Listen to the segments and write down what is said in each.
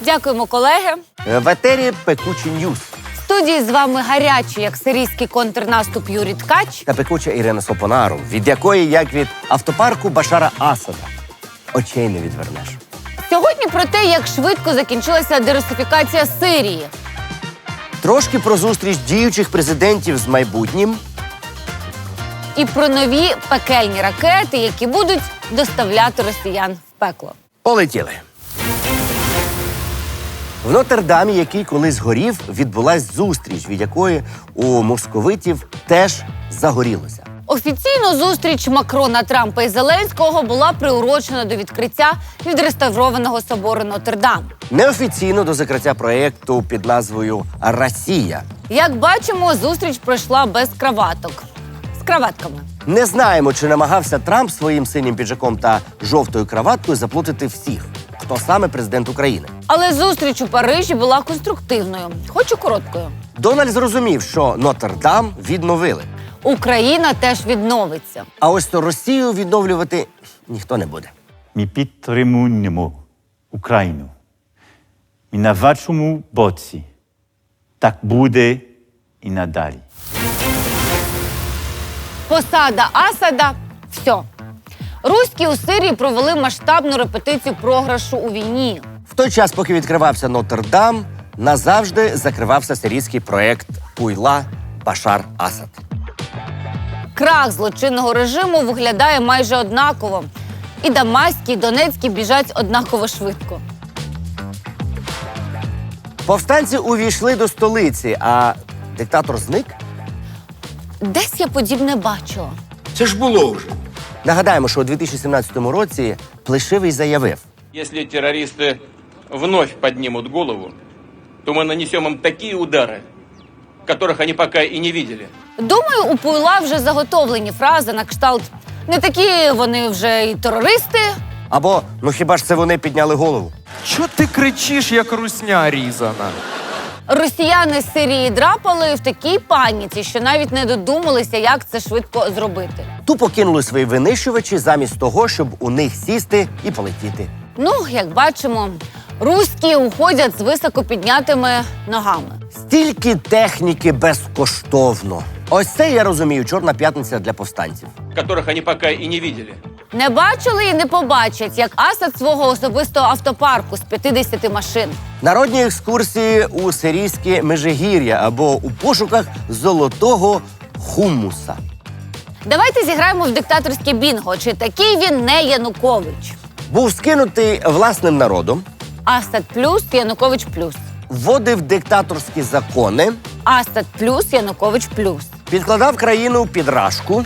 Дякуємо, колеги. Е, В етері пекучі ньюс В студії з вами гарячий, як сирійський контрнаступ Юрій Ткач. та пекуча Ірина Сопонару, від якої, як від автопарку Башара Асада, очей не відвернеш. Сьогодні про те, як швидко закінчилася дерусифікація Сирії. Трошки про зустріч діючих президентів з майбутнім. І про нові пекельні ракети, які будуть доставляти росіян в пекло. Полетіли. В Нотр-Дамі, який колись горів, відбулась зустріч, від якої у московитів теж загорілося. Офіційно зустріч Макрона, Трампа і Зеленського була приурочена до відкриття відреставрованого собору Нотр-Дам. Неофіційно до закриття проєкту під назвою Росія. Як бачимо, зустріч пройшла без краваток. З краватками. Не знаємо, чи намагався Трамп своїм синім піджаком та жовтою краваткою заплутати всіх, хто саме президент України. Але зустріч у Парижі була конструктивною, хоч і короткою. Дональд зрозумів, що Нотр-Дам відновили. Україна теж відновиться. А ось то Росію відновлювати ніхто не буде. Ми підтримуємо Україну. Ми на вашому боці. Так буде і надалі. Посада Асада все. Руські у Сирії провели масштабну репетицію програшу у війні. В той час, поки відкривався Нотр-Дам, назавжди закривався сирійський проєкт Пуйла Башар Асад. Крах злочинного режиму виглядає майже однаково. І Дамаський, і Донецький біжать однаково швидко. Повстанці увійшли до столиці, а диктатор зник. Десь я подібне бачила. Це ж було вже. Нагадаємо, що у 2017 році Плешивий заявив: Если террористы вновь поднимут голову, то мы нанесем им такие удары, которых они пока и не видели. Думаю, у Пуйла вже заготовлені фрази на кшталт не такі вони вже і терористи. або ну хіба ж це вони підняли голову? Що ти кричиш, як русня різана? Росіяни з Сирії драпали в такій паніці, що навіть не додумалися, як це швидко зробити. Тупо кинули свої винищувачі замість того, щоб у них сісти і полетіти. Ну, як бачимо, руські уходять з високо піднятими ногами. Стільки техніки безкоштовно. Ось це я розумію, чорна п'ятниця для повстанців. которых они пока и не видели. Не бачили і не побачать, як Асад свого особистого автопарку з 50 машин. Народні екскурсії у сирійське Межигір'я або у пошуках золотого хумуса. Давайте зіграємо в диктаторське бінго. Чи такий він не Янукович? Був скинутий власним народом, Асад плюс Янукович плюс. вводив диктаторські закони, Асад плюс Янукович плюс. підкладав країну під рашку,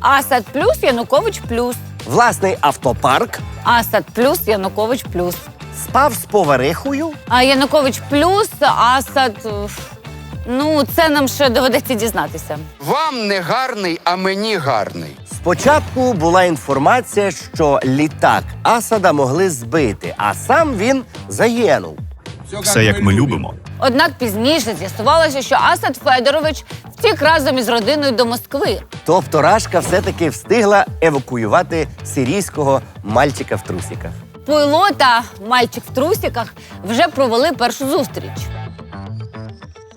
Асад плюс Янукович плюс. Власний автопарк, Асад плюс Янукович плюс. спав з поварихою, А Янукович плюс, Асад. уф, Ну, це нам ще доведеться дізнатися. Вам не гарний, а мені гарний. Спочатку була інформація, що літак Асада могли збити, а сам він загинув. Все як ми любимо. Однак пізніше з'ясувалося, що Асад Федорович втік разом із родиною до Москви. Тобто Рашка все-таки встигла евакуювати сирійського мальчика в трусіках. Пуйло та мальчик в трусіках вже провели першу зустріч.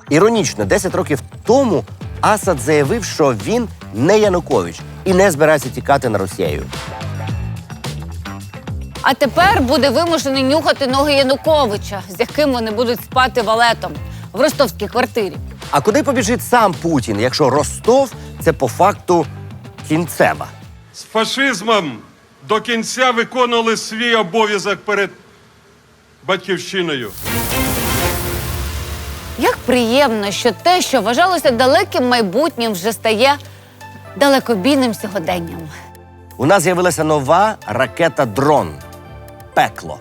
Іронічно, 10 років тому Асад заявив, що він не Янукович і не збирається тікати на Росію. А тепер буде вимушений нюхати ноги Януковича, з яким вони будуть спати валетом в ростовській квартирі. А куди побіжить сам Путін, якщо Ростов це по факту кінцева? з фашизмом до кінця виконували свій обов'язок перед батьківщиною. Як приємно, що те, що вважалося далеким майбутнім, вже стає далекобійним сьогоденням. У нас з'явилася нова ракета дрон пекло.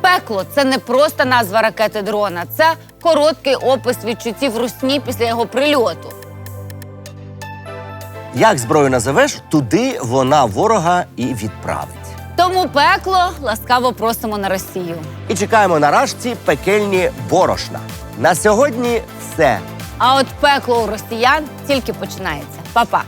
Пекло це не просто назва ракети дрона, це короткий опис відчуттів русні після його прильоту. Як зброю називеш, туди вона ворога і відправить. Тому пекло ласкаво просимо на Росію. І чекаємо на рашці пекельні борошна. На сьогодні все. А от пекло у росіян тільки починається. Па-па!